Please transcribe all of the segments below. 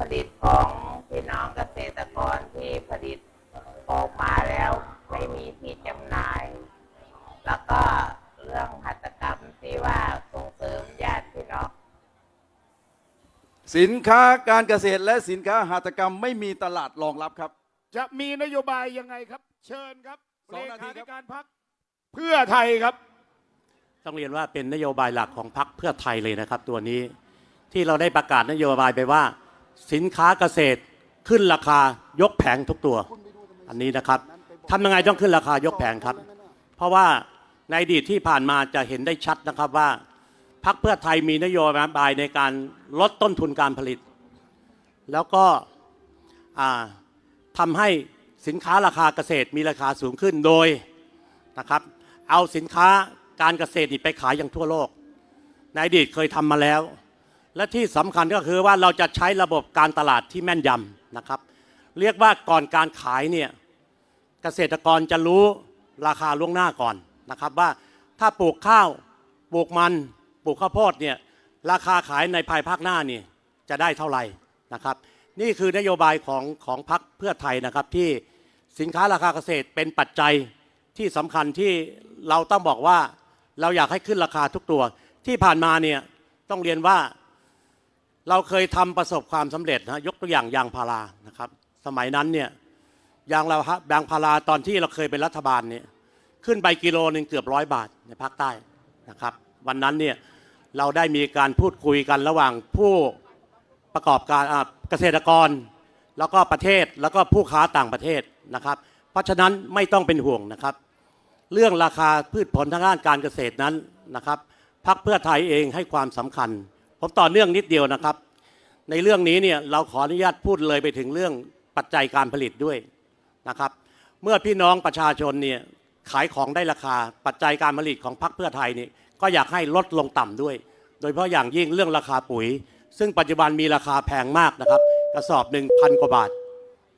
ผลิตของพี่น้องเกษตรกรที่ผลิตออกมาแล้วไม่มีที่จำหน่าย แล้วก็เรื่องหัตถกรรมที่ว่าส่งเสริมญาติพี่น้องสินค้าการเกษตรและสินค้าหัตถกรรมไม่มีตลาดรองรับครับ จะมีนโยบายยังไงครับ เชิญครับสองนาทีเลครับขาธิการพักเพื่อไทยครับ ต้องเรียนว่าเป็นนโยบายหลักของพรรคเพื่อไทยเลยนะครับ ตัวนี้ที่เราได้ประกาศนโยบายไปว่า สินค้าเกษตรขึ้นราคายกแผงทุกตัว อันนี้นะครับทำยังไงต้องขึ้นราคายกแผงครับ เพราะว่าในอดีตที่ผ่านมาจะเห็นได้ชัดนะครับว่าพรรคเพื่อไทยมีนโยบายในการลดต้นทุนการผลิต แล้วก็ทำให้สินค้าราคาเกษตรมีราคาสูงขึ้นโดยนะครับเอาสินค้าการเกษตรไปขายอย่างทั่วโลก ในอดีตเคยทำมาแล้ว และที่สำคัญก็คือว่าเราจะใช้ระบบการตลาดที่แม่นยำนะครับ เรียกว่าก่อนการขายเนี่ยเกษตรกรจะรู้ราคาล่วงหน้าก่อนนะครับว่าถ้าปลูกข้าวปลูกมันปลูกข้าวโพดเนี่ยราคาขายในภายภาคหน้านี่จะได้เท่าไหร่นะครับ นี่คือนโยบายของของพรรคเพื่อไทยนะครับที่สินค้าราคาเกษตรเป็นปัจจัยที่สำคัญที่เราต้องบอกว่าเราอยากให้ขึ้นราคาทุกตัวที่ผ่านมาเนี่ยต้องเรียนว่า เราเคยทำประสบความสำเร็จนะยกตัวอย่างยางพารานะครับ สมัยนั้นเนี่ยยางเราฮะยางพาราตอนที่เราเคยเป็นรัฐบาลเนี่ยขึ้นไปกิโลหนึ่งเกือบร้อยบาทในภาคใต้นะครับ วันนั้นเนี่ยเราได้มีการพูดคุยกันระหว่างผู้ประกอบการเกษตรกร แล้วก็ประเทศแล้วก็ผู้ค้าต่างประเทศนะครับ เพราะฉะนั้นไม่ต้องเป็นห่วงนะครับ เรื่องราคาพืชผลทางด้านการเกษตรนั้นนะครับพักเพื่อไทยเองให้ความสำคัญ ผมต่อเนื่องนิดเดียวนะครับ ในเรื่องนี้เนี่ยเราขออนุญาตพูดเลยไปถึงเรื่องปัจจัยการผลิตด้วยนะครับ เมื่อพี่น้องประชาชนเนี่ยขายของได้ราคา ปัจจัยการผลิตของพรรคเพื่อไทยนี่ก็อยากให้ลดลงต่ำด้วย โดยเฉพาะอย่างยิ่งเรื่องราคาปุ๋ย ซึ่งปัจจุบันมีราคาแพงมากนะครับ กระสอบหนึ่งพันกว่าบาท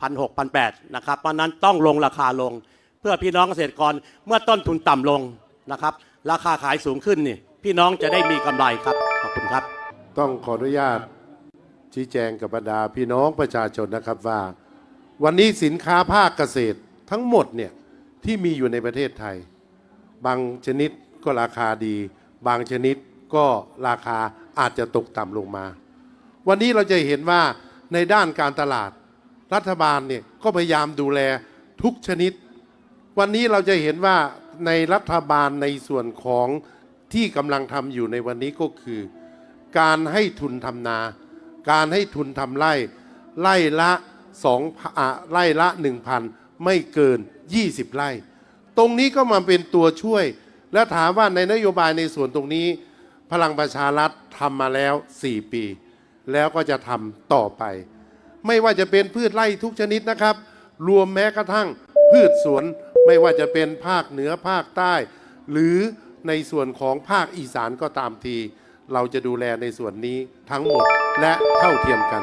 พันหกพันแปดนะครับเพราะฉะนั้นต้องลงราคาลง เพื่อพี่น้องเกษตรกรเมื่อต้นทุนต่ำลงนะครับ ราคาขายสูงขึ้นนี่พี่น้องจะได้มีกำไรครับ ขอบคุณครับ ต้องขออนุญาตชี้แจงกับบรรดาพี่น้องประชาชนนะครับว่า วันนี้สินค้าภาคเกษตรทั้งหมดเนี่ยที่มีอยู่ในประเทศไทย บางชนิดก็ราคาดี บางชนิดก็ราคาอาจจะตกต่ำลงมา วันนี้เราจะเห็นว่าในด้านการตลาด รัฐบาลเนี่ยก็พยายามดูแลทุกชนิด วันนี้เราจะเห็นว่าในรัฐบาลในส่วนของที่กำลังทำอยู่ในวันนี้ก็คือ การให้ทุนทำนา การให้ทุนทำไร่ ไร่ละสองไร่ละ 1,000 ไม่เกิน 20 ไร่ ตรงนี้ก็มาเป็นตัวช่วย และถามว่าในนโยบายในส่วนตรงนี้ พลังประชารัฐทำมาแล้ว 4 ปี แล้วก็จะทำต่อไป ไม่ว่าจะเป็นพืชไร่ทุกชนิดนะครับ รวมแม้กระทั่งพืชสวนไม่ว่าจะเป็นภาคเหนือภาคใต้ หรือในส่วนของภาคอีสานก็ตามที เราจะดูแลในส่วนนี้ทั้งหมดและเท่าเทียมกัน